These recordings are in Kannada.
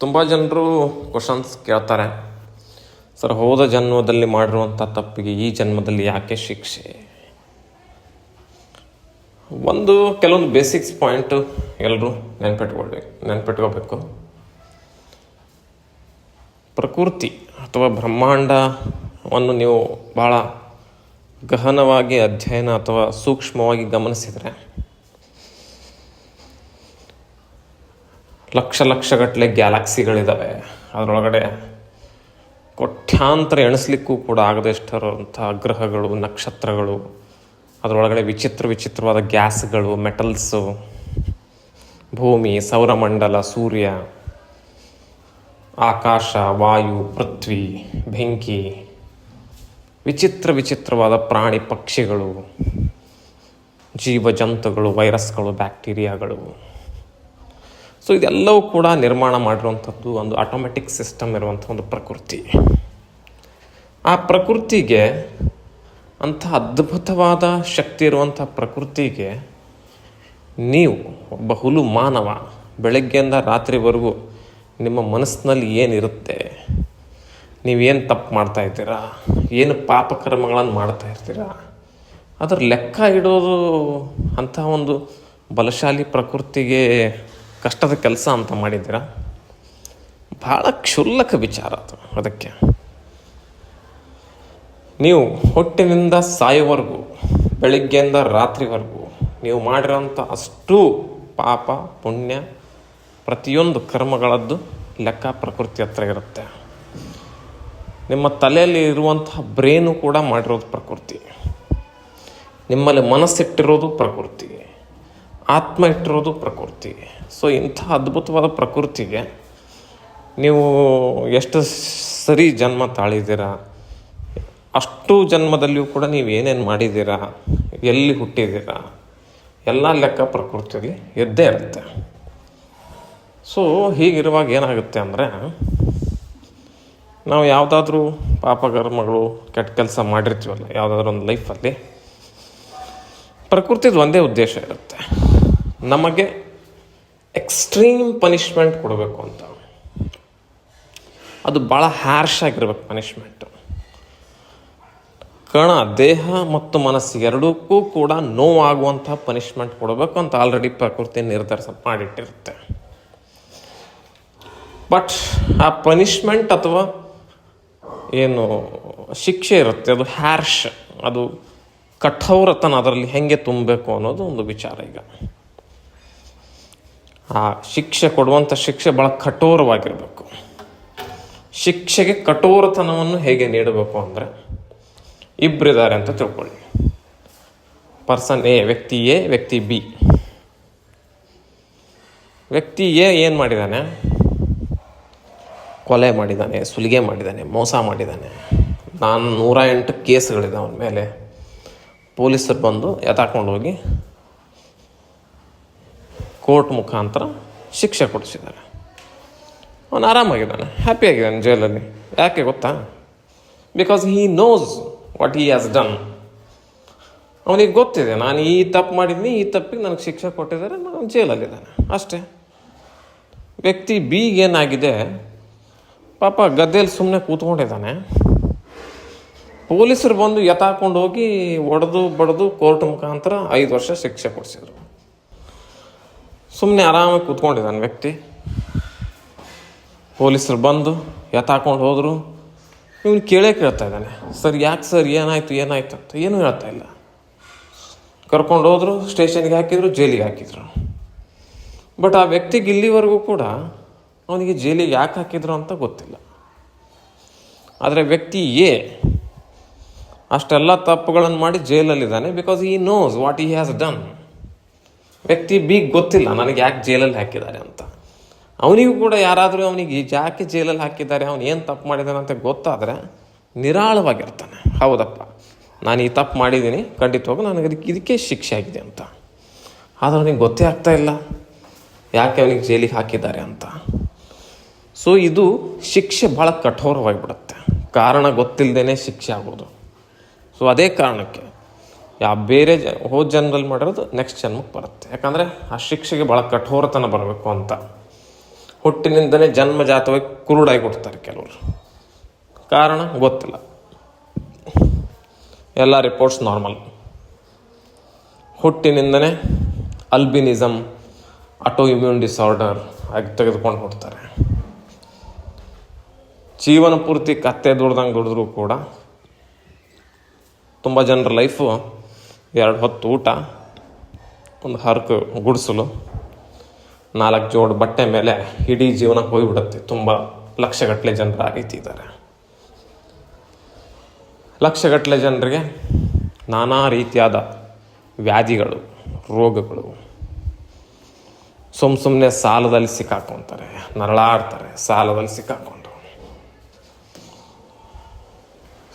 ತುಂಬ ಜನರು ಕ್ವಶನ್ಸ್ ಕೇಳ್ತಾರೆ. ಸರ್, ಹೋದ ಜನ್ಮದಲ್ಲಿ ಮಾಡಿರುವಂಥ ತಪ್ಪಿಗೆ ಈ ಜನ್ಮದಲ್ಲಿ ಯಾಕೆ ಶಿಕ್ಷೆ? ಒಂದು ಕೆಲವೊಂದು ಬೇಸಿಕ್ಸ್ ಪಾಯಿಂಟು ಎಲ್ಲರೂ ನೆನ್ಪಿಟ್ಕೊಳ್ಬೇಕು ನೆನ್ಪಿಟ್ಕೋಬೇಕು ಪ್ರಕೃತಿ ಅಥವಾ ಬ್ರಹ್ಮಾಂಡವನ್ನು ನೀವು ಭಾಳ ಗಹನವಾಗಿ ಅಧ್ಯಯನ ಅಥವಾ ಸೂಕ್ಷ್ಮವಾಗಿ ಗಮನಿಸಿದರೆ ಲಕ್ಷ ಲಕ್ಷಗಟ್ಟಲೆ ಗ್ಯಾಲಕ್ಸಿಗಳಿದ್ದಾವೆ ಅದರೊಳಗಡೆ ಕೋಟ್ಯಾಂತರ ಎಣಿಸ್ಲಿಕ್ಕೂ ಕೂಡ ಆಗದೆಷ್ಟರಂಥ ಗ್ರಹಗಳು, ನಕ್ಷತ್ರಗಳು, ಅದರೊಳಗಡೆ ವಿಚಿತ್ರ ವಿಚಿತ್ರವಾದ ಗ್ಯಾಸ್ಗಳು, ಮೆಟಲ್ಸು, ಭೂಮಿ, ಸೌರಮಂಡಲ, ಸೂರ್ಯ, ಆಕಾಶ, ವಾಯು, ಪೃಥ್ವಿ, ಬೆಂಕಿ, ವಿಚಿತ್ರ ವಿಚಿತ್ರವಾದ ಪ್ರಾಣಿ ಪಕ್ಷಿಗಳು, ಜೀವಜಂತುಗಳು, ವೈರಸ್ಗಳು, ಬ್ಯಾಕ್ಟೀರಿಯಾಗಳು. ಸೊ ಇದೆಲ್ಲವೂ ಕೂಡ ನಿರ್ಮಾಣ ಮಾಡಿರುವಂಥದ್ದು ಒಂದು ಆಟೋಮೆಟಿಕ್ ಸಿಸ್ಟಮ್ ಇರುವಂಥ ಒಂದು ಪ್ರಕೃತಿ. ಆ ಪ್ರಕೃತಿಗೆ ಅಂಥ ಅದ್ಭುತವಾದ ಶಕ್ತಿ ಇರುವಂಥ ಪ್ರಕೃತಿಗೆ ನೀವು ಒಬ್ಬ ಹುಲು ಮಾನವ ಬೆಳಗ್ಗೆಯಿಂದ ರಾತ್ರಿವರೆಗೂ ನಿಮ್ಮ ಮನಸ್ಸಿನಲ್ಲಿ ಏನಿರುತ್ತೆ? ನೀವೇನು ತಪ್ಪು ಮಾಡ್ತಾ ಇದ್ದೀರಾ? ಏನು ಪಾಪಕರ್ಮಗಳನ್ನು ಮಾಡ್ತಾ ಇರ್ತೀರಾ? ಅದರ ಲೆಕ್ಕ ಇಡೋದು ಅಂಥ ಒಂದು ಬಲಶಾಲಿ ಪ್ರಕೃತಿಗೆ ಕಷ್ಟದ ಕೆಲಸ ಅಂತ ಮಾಡಿದ್ದೀರಾ? ಭಾಳ ಕ್ಷುಲ್ಲಕ ವಿಚಾರ ಅದು ಅದಕ್ಕೆ. ನೀವು ಹೊಟ್ಟಿನಿಂದ ಸಾಯೋವರೆಗೂ ಬೆಳಿಗ್ಗೆಯಿಂದ ರಾತ್ರಿವರೆಗೂ ನೀವು ಮಾಡಿರೋಂಥ ಅಷ್ಟು ಪಾಪ, ಪುಣ್ಯ ಪ್ರತಿಯೊಂದು ಕರ್ಮಗಳದ್ದು ಲೆಕ್ಕ ಪ್ರಕೃತಿ ಹತ್ರ ಇರುತ್ತೆ. ನಿಮ್ಮ ತಲೆಯಲ್ಲಿ ಇರುವಂತಹ ಬ್ರೇನು ಕೂಡ ಮಾಡಿರೋದು ಪ್ರಕೃತಿ. ನಿಮ್ಮಲ್ಲಿ ಮನಸ್ಸಿಟ್ಟಿರೋದು ಪ್ರಕೃತಿ. ಆತ್ಮ ಇಟ್ಟಿರೋದು ಪ್ರಕೃತಿ. ಸೊ ಇಂಥ ಅದ್ಭುತವಾದ ಪ್ರಕೃತಿಗೆ ನೀವು ಎಷ್ಟು ಸರಿ ಜನ್ಮ ತಾಳಿದ್ದೀರಾ, ಅಷ್ಟು ಜನ್ಮದಲ್ಲಿಯೂ ಕೂಡ ನೀವು ಏನೇನು ಮಾಡಿದ್ದೀರಾ, ಎಲ್ಲಿ ಹುಟ್ಟಿದ್ದೀರಾ, ಎಲ್ಲ ಲೆಕ್ಕ ಪ್ರಕೃತಿಯಲ್ಲಿ ಇದ್ದೇ ಇರುತ್ತೆ. ಸೊ ಹೀಗಿರುವಾಗ ಏನಾಗುತ್ತೆ ಅಂದರೆ, ನಾವು ಯಾವುದಾದ್ರೂ ಪಾಪಕರ್ಮಗಳು ಕೆಟ್ಟ ಕೆಲಸ ಮಾಡಿರ್ತೀವಲ್ಲ, ಯಾವುದಾದ್ರೂ ಒಂದು ಲೈಫಲ್ಲಿ ಪ್ರಕೃತಿದು ಒಂದೇ ಉದ್ದೇಶ ಇರುತ್ತೆ. ನಮಗೆ ಎಕ್ಸ್ಟ್ರೀಮ್ ಪನಿಷ್ಮೆಂಟ್ ಕೊಡಬೇಕು ಅಂತ. ಅದು ಭಾಳ ಹ್ಯಾರ್ಶ್ ಆಗಿರ್ಬೇಕು ಪನಿಷ್ಮೆಂಟು ಕಣ, ದೇಹ ಮತ್ತು ಮನಸ್ಸು ಎರಡಕ್ಕೂ ಕೂಡ ನೋವಾಗುವಂಥ ಪನಿಷ್ಮೆಂಟ್ ಕೊಡಬೇಕು ಅಂತ ಆಲ್ರೆಡಿ ಪ್ರಕೃತಿ ನಿರ್ಧಾರ ಮಾಡಿಟ್ಟಿರುತ್ತೆ. ಬಟ್ ಆ ಪನಿಷ್ಮೆಂಟ್ ಅಥವಾ ಏನು ಶಿಕ್ಷೆ ಇರುತ್ತೆ, ಅದು ಹ್ಯಾರ್ಶ್ ಅದು ಕಠೋರತನ ಅದರಲ್ಲಿ ಹೆಂಗೆ ತುಂಬಬೇಕು ಅನ್ನೋದು ಒಂದು ವಿಚಾರ ಈಗ. ಆ ಶಿಕ್ಷೆ ಕೊಡುವಂಥ ಶಿಕ್ಷೆ ಭಾಳ ಕಠೋರವಾಗಿರಬೇಕು. ಶಿಕ್ಷೆಗೆ ಕಠೋರತನವನ್ನು ಹೇಗೆ ನೀಡಬೇಕು ಅಂದರೆ ಇಬ್ಬರಿದ್ದಾರೆ ಅಂತ ತಿಳ್ಕೊಳ್ಳಿ. ಪರ್ಸನ್ ಎ ವ್ಯಕ್ತಿ ಎ ವ್ಯಕ್ತಿ ಬಿ ವ್ಯಕ್ತಿ ಎ ಏನು ಮಾಡಿದ್ದಾನೆ? ಕೊಲೆ ಮಾಡಿದ್ದಾನೆ, ಸುಲಿಗೆ ಮಾಡಿದ್ದಾನೆ, ಮೋಸ ಮಾಡಿದ್ದಾನೆ. ನಾನು ನೂರ ಎಂಟು ಕೇಸ್ಗಳಿದೆ ಅವನ ಮೇಲೆ. ಪೊಲೀಸರು ಬಂದು ಎತ್ತಾಕೊಂಡು ಹೋಗಿ ಕೋರ್ಟ್ ಮುಖಾಂತರ ಶಿಕ್ಷೆ ಕೊಡಿಸಿದ್ದಾರೆ. ಅವನು ಆರಾಮಾಗಿದ್ದಾನೆ, ಹ್ಯಾಪಿಯಾಗಿದ್ದಾನೆ ಜೈಲಲ್ಲಿ. ಯಾಕೆ ಗೊತ್ತಾ? Because he knows what he has done ಅವನಿಗೆ ಗೊತ್ತಿದೆ, ನಾನು ಈ ತಪ್ಪು ಮಾಡಿದ್ದೀನಿ, ಈ ತಪ್ಪಿಗೆ ನನಗೆ ಶಿಕ್ಷೆ ಕೊಟ್ಟಿದ್ದಾರೆ, ನಾನು ಜೈಲಲ್ಲಿದ್ದಾನೆ. ಅಷ್ಟೇ. ವ್ಯಕ್ತಿ ಬಿಗೆ ಏನಾಗಿದೆ? ಪಾಪ ಗದ್ದೆಯಲ್ಲಿ ಸುಮ್ಮನೆ ಕೂತ್ಕೊಂಡಿದ್ದಾನೆ. ಪೊಲೀಸರು ಬಂದು ಎತ್ತಾಕೊಂಡು ಹೋಗಿ ಒಡೆದು ಬಡ್ದು ಕೋರ್ಟ್ ಮುಖಾಂತರ ಐದು ವರ್ಷ ಶಿಕ್ಷೆ ಕೊಡಿಸಿದ್ರು. ಸುಮ್ಮನೆ ಆರಾಮಾಗಿ ಕೂತ್ಕೊಂಡಿದ್ದಾನೆ ವ್ಯಕ್ತಿ. ಪೊಲೀಸರು ಬಂದು ಎತ್ತಾಕೊಂಡು ಹೋದರು. ಇವನು ಕೇಳೇ ಕೇಳ್ತಾ ಇದ್ದಾನೆ, ಸರ್, ಯಾಕೆ ಸರ್? ಏನಾಯಿತು? ಏನಾಯಿತು? ಅಂತ ಏನೂ ಹೇಳ್ತಾ ಇಲ್ಲ. ಕರ್ಕೊಂಡು ಹೋದರು, ಸ್ಟೇಷನ್ಗೆ ಹಾಕಿದರು, ಜೈಲಿಗೆ ಹಾಕಿದ್ರು. ಬಟ್ ಆ ವ್ಯಕ್ತಿಗೆ ಇಲ್ಲಿವರೆಗೂ ಕೂಡ ಅವನಿಗೆ ಜೈಲಿಗೆ ಯಾಕೆ ಹಾಕಿದ್ರು ಅಂತ ಗೊತ್ತಿಲ್ಲ. ಆದರೆ ವ್ಯಕ್ತಿ ಎ, ಅಷ್ಟೆಲ್ಲ ತಪ್ಪುಗಳನ್ನು ಮಾಡಿ ಜೈಲಲ್ಲಿದ್ದಾನೆ because he knows what he has done ವ್ಯಕ್ತಿ ಬಿ ಗೊತ್ತಿಲ್ಲ, ನನಗೆ ಯಾಕೆ ಜೈಲಲ್ಲಿ ಹಾಕಿದ್ದಾರೆ ಅಂತ. ಅವನಿಗೂ ಕೂಡ ಯಾರಾದರೂ ಅವನಿಗೆ ಯಾಕೆ ಜೈಲಲ್ಲಿ ಹಾಕಿದ್ದಾರೆ, ಅವನು ಏನು ತಪ್ಪು ಮಾಡಿದ್ದಾನೆ ಅಂತ ಗೊತ್ತಾದರೆ ನಿರಾಳವಾಗಿರ್ತಾನೆ. ಹೌದಪ್ಪ. ನಾನು ಈ ತಪ್ಪು ಮಾಡಿದ್ದೀನಿ ಖಂಡಿತವಾಗೂ ನನಗೆ ಅದಕ್ಕೆ ಇದಕ್ಕೆ ಶಿಕ್ಷೆ ಆಗಿದೆ ಅಂತ. ಆದರೆ ಅವನಿಗೆ ಗೊತ್ತೇ ಆಗ್ತಾ ಇಲ್ಲ, ಯಾಕೆ ಅವನಿಗೆ ಜೈಲಿಗೆ ಹಾಕಿದ್ದಾರೆ ಅಂತ. ಸೊ ಇದು ಶಿಕ್ಷೆ ಭಾಳ ಕಠೋರವಾಗಿಬಿಡುತ್ತೆ. ಕಾರಣ ಗೊತ್ತಿಲ್ಲದೇ ಶಿಕ್ಷೆ ಆಗೋದು. ಸೊ ಅದೇ ಕಾರಣಕ್ಕೆ ಯಾವ ಬೇರೆ ಜ, ಹೋದ ಜನ್ಮದಲ್ಲಿ ಮಾಡಿರೋದು ನೆಕ್ಸ್ಟ್ ಜನ್ಮಕ್ಕೆ ಬರುತ್ತೆ. ಯಾಕಂದರೆ ಆ ಶಿಕ್ಷೆಗೆ ಭಾಳ ಕಠೋರತನ ಬರಬೇಕು ಅಂತ. ಹುಟ್ಟಿನಿಂದನೇ ಜನ್ಮಜಾತವಾಗಿ ಕುರುಡಾಗಿ ಕೊಡ್ತಾರೆ ಕೆಲವರು. ಕಾರಣ ಗೊತ್ತಿಲ್ಲ. ಎಲ್ಲ ರಿಪೋರ್ಟ್ಸ್ ನಾರ್ಮಲ್ ಹುಟ್ಟಿನಿಂದನೇ ಅಲ್ಬಿನಿಸಮ್ ಆಟೋ ಇಮ್ಯೂನ್ ಡಿಸಾರ್ಡರ್ ಆಗಿ ತೆಗೆದುಕೊಂಡು ಹೋಗ್ತಾರೆ. ಜೀವನ ಪೂರ್ತಿ ಕತ್ತೆ ದುಡ್ದಂಗೆ ದುಡಿದ್ರು ಕೂಡ ತುಂಬ ಜನರ ಲೈಫು ಎರಡು ಹೊತ್ತು ಊಟ, ಒಂದು ಹರ್ಕು ಗುಡಿಸಲು, ನಾಲ್ಕು ಜೋಡು ಬಟ್ಟೆ ಮೇಲೆ ಇಡೀ ಜೀವನ ಹೋಗಿಬಿಡುತ್ತೆ. ತುಂಬ ಲಕ್ಷಗಟ್ಟಲೆ ಜನರು ಆ ರೀತಿ ಇದ್ದಾರೆ ಲಕ್ಷಗಟ್ಟಲೆ ಜನರಿಗೆ ನಾನಾ ರೀತಿಯಾದ ವ್ಯಾಧಿಗಳು, ರೋಗಗಳು ಸುಮ್ಮ ಸುಮ್ಮನೆ ಸಾಲದಲ್ಲಿ ಸಿಕ್ಕಾಕೊತಾರೆ, ನರಳಾಡ್ತಾರೆ, ಸಾಲದಲ್ಲಿ ಸಿಕ್ಕಾಕೊಂಡು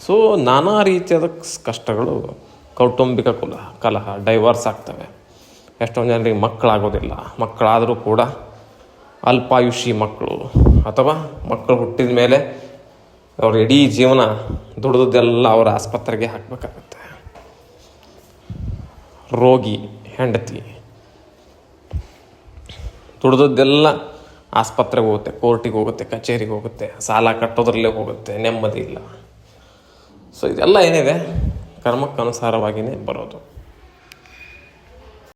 ಸೊ ನಾನಾ ರೀತಿಯಾದ ಕಷ್ಟಗಳು ಕೌಟುಂಬಿಕ ಕುಲ, ಕಲಹ ಡೈವರ್ಸ್ ಆಗ್ತವೆ. ಎಷ್ಟೊಂದು ಜನರಿಗೆ ಮಕ್ಕಳಾಗೋದಿಲ್ಲ. ಮಕ್ಕಳಾದರೂ ಕೂಡ ಅಲ್ಪಾಯುಷಿ ಮಕ್ಕಳು ಅಥವಾ ಮಕ್ಕಳು ಹುಟ್ಟಿದ ಮೇಲೆ ಅವ್ರ ಇಡೀ ಜೀವನ ದುಡಿದದ್ದೆಲ್ಲ ಅವರ ಆಸ್ಪತ್ರೆಗೆ ಹಾಕಬೇಕಾಗತ್ತೆ. ರೋಗಿ, ಹೆಂಡತಿ ದುಡಿದುದೆಲ್ಲ ಆಸ್ಪತ್ರೆಗೆ ಹೋಗುತ್ತೆ, ಕೋರ್ಟಿಗೆ ಹೋಗುತ್ತೆ, ಕಚೇರಿಗೆ ಹೋಗುತ್ತೆ, ಸಾಲ ಕಟ್ಟೋದ್ರಲ್ಲೇ ಹೋಗುತ್ತೆ, ನೆಮ್ಮದಿ ಇಲ್ಲ. ಸೊ ಇದೆಲ್ಲ ಏನಿದೆ? ಕರ್ಮಕ್ಕನುಸಾರವಾಗಿಯೇ ಬರೋದು.